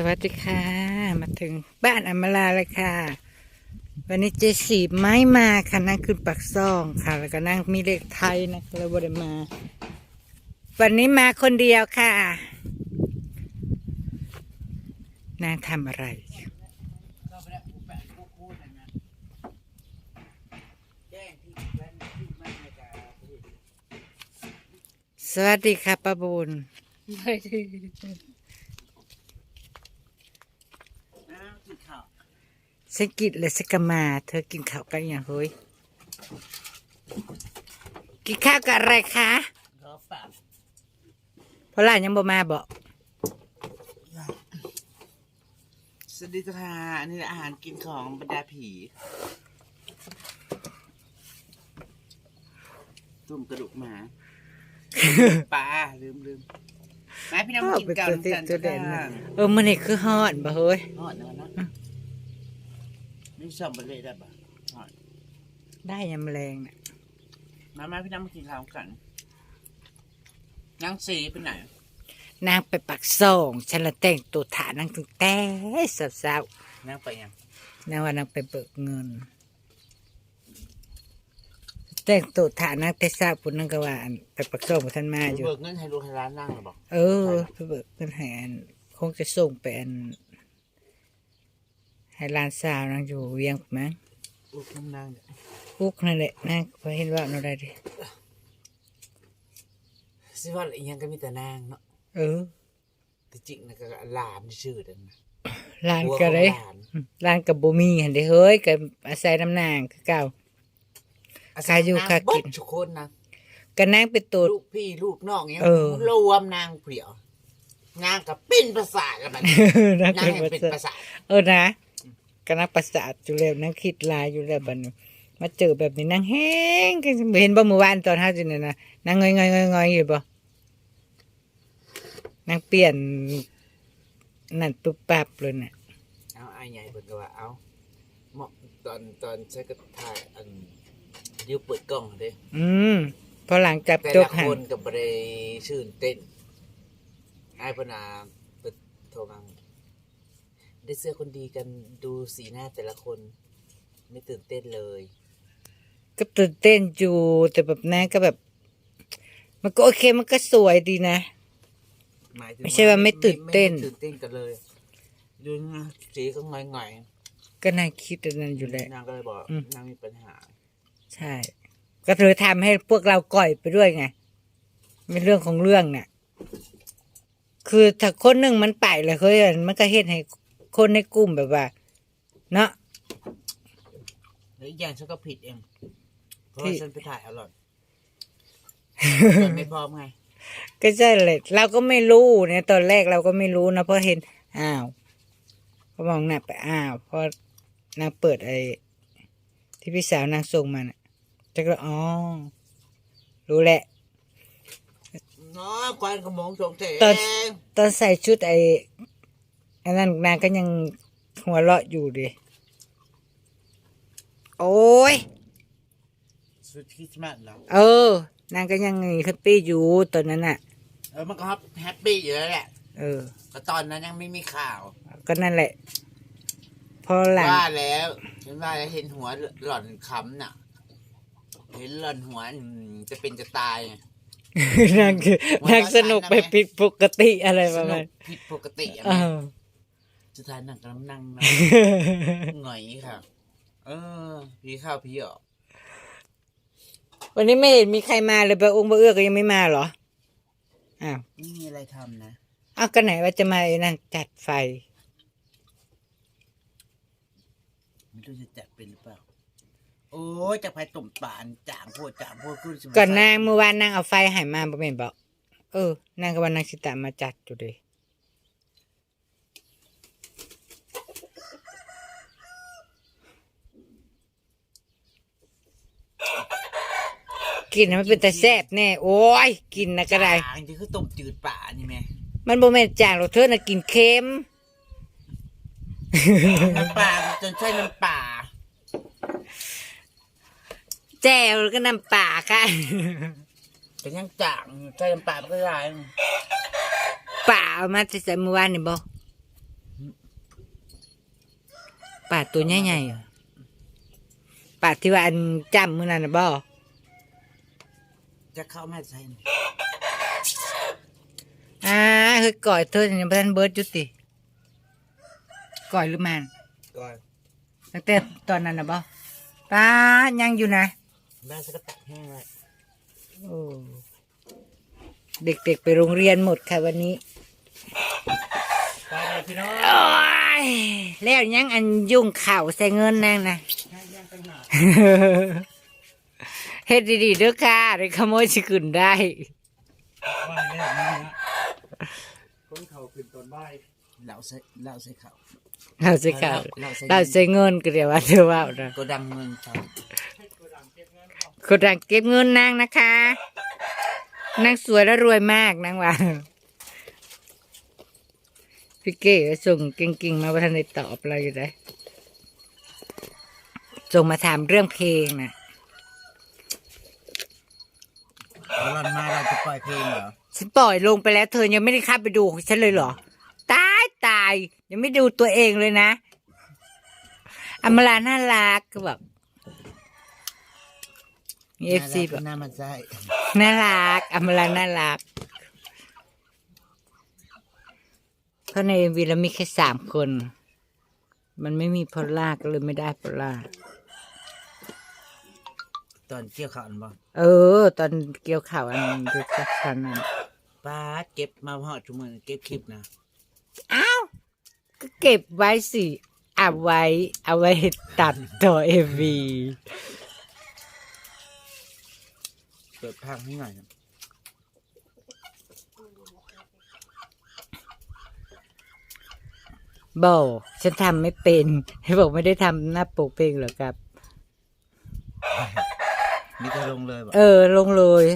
สวัสดีค่ะ มาถึงบ้านอมาลาเลยค่ะ วันนี้เจสีไม้มาค่ะนั่งขึ้นปักซ่องค่ะ แล้วก็นั่งมีเลขไทยนะเราบไดมา วันนี้มาคนเดียวค่ะนางทำอะไร สวัสดีค่ะป้าบุญ สกิดเลยสกมา เธอกินข้าวกันอย่างเฮ้ย กินข้าวกับอะไรคะเพราะหลานยังบ่มาบอกสวัสดีค่ะอันนี้อาหารกินของบรรดาผี ตุ่มกระดูกหมาปลาลืมลืมแม่พี่น้ำกินเป็นกันตัวติดกันตัวเด่นค่ะนะเออมันนี่คือฮอดบ่เฮ้ยฮอดนะ นะนี่ชอบไปเลยได้ปะฮอดได้ยำแรงน่ะมาแม่พี่น้ำมากินข้าวกันยังสีไปไหนนางไปปักซ่องฉันละแต่งตัวฐานนางถึงแต่สาวนั่งไปยังๆนางว่านางไปเบิกเงิน แต่งตัวฐานนางแต่ทราบปุ่นนางก็ว่าอันไปปักซ่องกับท่านมาอยู่ เบิกเงินให้ลูกให้ร้านนั่งหรือบอกเออไปเบิกเงินให้อันคงจะส่งไปอัน ให้หลานสาวนางอยู่เวียงมั้งลูกนั่งนั่งพุกนั่นแหละนางพอเห็นว่าเราได้ดิสิว่าอะไรอีกอยังก็มีแต่นางเนาะเออแต่จริงนะก็หลานชื่อเดันนะหลานก็เลยหลานหลานกับบ่มีหันเด้เฮ้ยกับอาศัยน้ำนางคือเก่าขายอยู่ขายกิน เบิดทุกคนนะก็นางไปตัว ลูกพี่ลูกน้องเนี้ยเออ รวมนางเปรี่ยวนางกับปิ้นประสาทกันมัน นางนางเป็นแห่งประเป็นสาปทระสาทเออนะ ก็นักประสาทอยู่แล้วนางคิดลายอยู่แล้วบัดนี้มาเจอแบบนี้นางแห้งก็เห็นบ่เมื่อวานตอนเฮาสิเนี่ยนะนางงอยๆๆๆอยู่บ่นางเปลี่ยนนั่นปุ๊บปั๊บเลยน่ะเอาไอ้ใหญ่เพิ่นก็ว่าเอาเหมาะตอนตอนใช้กระถ่ายอันเดี๋ยวเปิดกล้องเด้อืมพอหลังจับแต่จละกหัคนนกับบริชื่นเต้นไอ้เพนนาเปิดโทรมา ได้เสื้อคนดีกันดูสีหน้าแต่ละคน ไม่ตื่นเต้นเลย ก็ตื่นเต้นอยู่ แต่แบบนั้นก็แบบ มันก็โอเคมันก็สวยดีนะ หมายถึงไม่ใช่ว่าไม่ตื่นเต้น ไม่ตื่นเต้นกันเลยดูนะสีก็ง่อยง่อยก็น่าคิดอันนั้นอยู่แหละ นางก็เลยบอกอืม นางมีปัญหา ใช่ ก็เธอทำให้พวกเราก่อยไปด้วยไงเป็นเรื่องของเรื่องน่ะ คือถ้าคนหนึ่งมันไปเลยเฮ้ยมันก็เฮ็ดให้ คนในกลุ่มแบบว่าเนาะแล้วอีกอย่างฉันก็ผิดเองเพราะที่ว่าฉันไปถ่ายอร่อยมันไม่พร้อมไง ก็ใช่เลยเราก็ไม่รู้เนี่ยตอนแรกเราก็ไม่รู้นะเพราะเห็นอ้าวพอมองหน้าไปอ้าวพอนางเปิดไอ้ที่พี่สาวนางส่งมาน่ะจะก็อ๋อรู้แหละเนาะควันขโมงสงเสตอนตอนใส่ชุดไอ้ อันนั้นนางก็ยังหัวเราะอยู่ดิโอ้ยชุดคริสต์มาสเหรอเออ นางก็ยังแฮปปี้อยู่ตอนนั้นน่ะ เออมันก็แฮปปี้อยู่แล้วแหละเออแต่ตอนนั้นยังไม่มีข่าว ก็นั่นแหละ พอหลังว่าแล้วฉันว่าแล้วเห็นหัวหล่อนคำน่ะ เห็นหล่อนหัวอืมจะเป็นจะตายไงนางคือนางสนุกไปผิดปกติอะไรปสระนุมาณกผิดปกติอะเอแม่อ สุดท้ายนั่งกำลังนั่งนะหงอยค่ะ เออผีเข้าผีออกวันนี้ไม่เห็นมีใครมาเลยปะองค์ปะเอื้อก็ยังไม่มาเหรอ อ้าวไม่มีอะไรทำนะอ้าวก็ไหนว่าจะมาไอ้นั่นจัดไฟ ไม่รู้จะจัดเป็นหรือเปล่า โอ้ยจะไปตุ่มป่านจางพวดจางพวดขึ้นสมัยก่อนนางเมื่อวานนางเอาไฟใหายมาบ่แม่นบอกเออนางก็ว่านางสิตามมาจัดอยู่ดิ กินน่ะมันเป็นแต่แซ่บแน่โอ้ยกินนะก็ได้ จางที่คือต้มจืดป่านี่แม่มันบ่แม่นจางหรอกเธอน่ะกินเค็ม น้ำปลาจนใช่น้ำปลาแจ่วแล้วก็น้ำป่าค่ะเป็นยังจางใช่น้ำปลาไม่ได้ป่าเอามาจะใส่เมื่อวานนี่บ่ปลาตัวใหญ่ๆเหรอปลาที่ว่าอันจ้ำมือนั่นนะบ่ จะเข้ามาใช่ไหมอ่าเฮ้ยก่อยเธอยังบ่ทันเบิร์ดจุติก่อยหรือมันก่อนตั้งแต่ตอนนั้นนะบ่ป้ายังอยู่นะแม่ฉันก็ตักแห้งเลยโอ้เด็กๆไปโรงเรียนหมดค่ะวันนี้ไปเลยพี่น้องโอ้ยแล้วยังอันยุ่งข่าวใส่เงินนั่งนะย่างไปหา เฮ็ดดีๆเด้อค่ะเดี๋ยวขโมยสิขึ้นได้บ้านเนี่ยนี่นะคนเขาขึ้นตอนบ่ายเหล่าใส่เหล่าใส่ข้าวเราใส่ข่าวเหล่าใส่เราใส่เงินก็เดี๋ยวว่าเธอว่านะก็ดังเมืองไทยคนดังเก็บเงินนางนะคะ นางสวยและรวยมากนางว่าพี่เก๋ก็ส่งเก่งๆมาว่าท่านได้ตอบอะไรอยู่ได้ส่งมาถามเรื่องเพลงนะ แล้วเรามาเราจะปล่อยเพลงเหรอฉันปล่อยลงไปแล้ว เธอยังไม่ได้เข้าไปดูของฉันเลยเหรอ ตายตาย ยังไม่ดูตัวเองเลยนะอมราน่ารักก็แบบมีเอฟซีแบบหน้ามันใช่น่ารักอมราน่ารักเพราะในเอ็มวีเรามีแค่สามคน มันไม่มีพอลล่าก็เลยไม่ได้พอลล่า ตอนเกี่ยวข้าวอันบ่เออ ตอนเกี่ยวข่าวอันดูสักชันนั้นป้าดเก็บมาพอดทุกมือเก็บคลิปนะอ้าวก็เก็บไว้สิเอาไว้ เอาไว้ตัดต่อเอ็มวีเปิดพังให้หน่อยนะบอกฉันทำไม่เป็นให้บอกไม่ได้ทำหน้าปกเพลงเหรอครับ มีจะลงเลยบ่เออ ลงเลย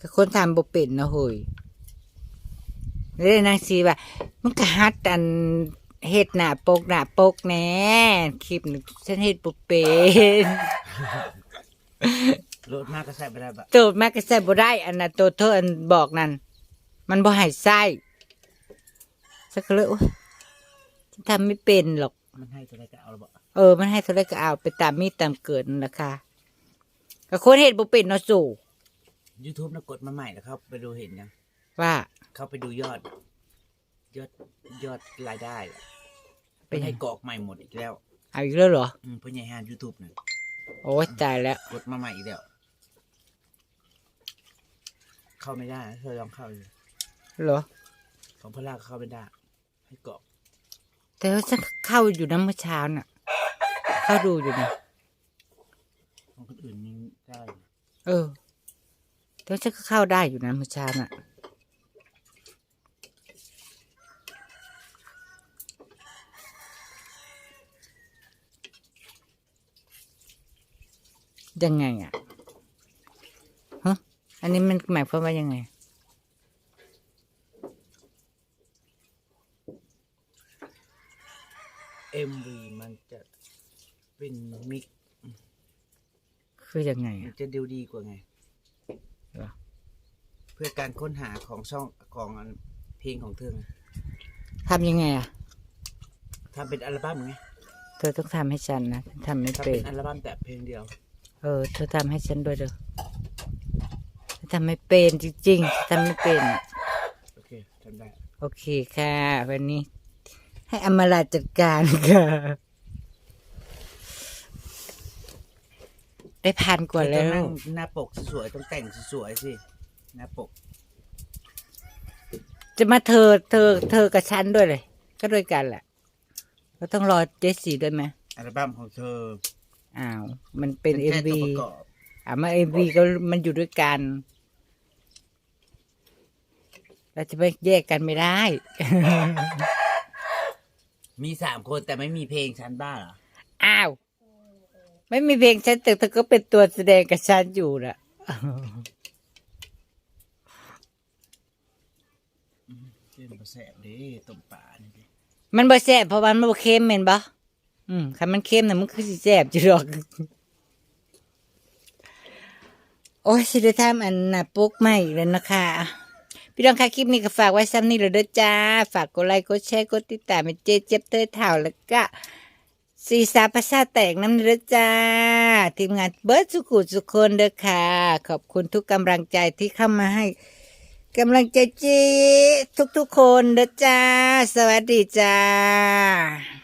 ก็คนทำบ่เป็นนะเฮ้ยเลยนางซีว่ามันก็ฮัดอันเฮ็ดหน้าปกหน้าปกแหน่คลิปนี่ฉันเฮ็ดบ่เป็นรถมากก็ใส่ไปได้บ่โจทย์มากก็ใส่บ่ได้ อันน่ะตัวเธออันบอกนั่นมันบ่ให้ใส่ สักเลยโอ๊ยฉันทำไม่เป็นหรอก มันให้ตัวใดก็เอาและบ่เออ มันให้เท่าไรก็เอาไปตามมีดตามเกิดนั่นแหละค่ะก็คนเห็นบ่เป็นเนาะสู่ยูทูบนะกดมาใหม่แล้วครับ ไปดูเห็นยังว่า เข้าไปดูยอด ยอดยอดรายได้อะเป็นไง ให้กรอกใหม่หมดอีกแล้วเอาอีกแล้วเหรอ อืมเพ่อใหญ่ฮานยูทูบน่ะโอ้ยตายแล้ว กดมาใหม่อีกแล้ว เข้าไม่ได้เธอลองเข้าดูเหรอ ของพระลาก็เข้าไม่ได้ ให้กรอกแต่ว่าฉันเข้าอยู่นะเมื่อเช้าน่ะ เข้าดูอยู่นะของคนอื่นยังได้เออ แต่ว่าฉันก็เข้าได้อยู่นะเมื่อเช้าน่ะ ยังไงอะฮะอันนี้มันหมายความว่ายังไง เอ็มวีมันจะเป็นมิก คือยังไงมัอะนจะดูดีกว่าไง เหรอเพื่อการค้นหาของช่องของอันเพลงของเธอไงทำยังไงอะ ทำเป็นอัลบั้มไงเธอต้องทำให้ฉันนะฉันทำไม่ทำเป็เป็นนอัลบั้มแต่เพลงเดียว เออ เธอทำให้ฉันด้วยเด้อฉันทำไม่เป็นจริงๆฉันทำไม่เป็นโอเคทำได้ โอเคค่ะ วันนี้ให้อมราจัดการค่ะ ได้พันกว่าเธอแล้ต้องวนั่งหน้าปกสวยๆต้องแต่งสวยๆสิ หน้าปก จะมาเธอเธอเธอกับฉันด้วยเลย ก็ด้วยกันแหละก็ต้องรอเจสซี่ด้วยไหมอัลบั้มของเธออ้าว มันเป็นเอ็มแค่วีตัวประกอบ อ่ามาเอ็มวีก็มันอยู่ด้วยกัน เราจะไปแยกกันไม่ได้ มีสามคนแต่ไม่มีเพลงฉันบ้าเหรอ อ้าว ไม่มีเพลงฉันแต่เธอก็เป็นตัวแสดงกับฉันอยู่น่ะเล่นมาแสบดิต้มป่านี่ดิมันบ่แซ่บเพราะว่ามันบ่เค็มแม่นบ่อืมคันมันเค็มน่ะมันคือสิแซ่บอยู่ดอก โอ้ยสิได้ทำอันน่ะปุ๊กใหม่อีกแล้วนะคะ พี่น้องคะคลิปนี้ก็ฝากไว้ซ้ำนี่เลยเด้อจ้า ฝากกดไลค์กดแชร์กดติดตามเป็นเจเจ็บเตยเถ่าแล้วก็ สีสาภาษาแตกน้ำเด้อจ้า ทีมงานเบิร์ดสุขุสุคนเด้อค่ะ ขอบคุณทุกกำลังใจที่เข้ามาให้กำลังใจจีทุกๆคนเด้อจ้า สวัสดีจ้า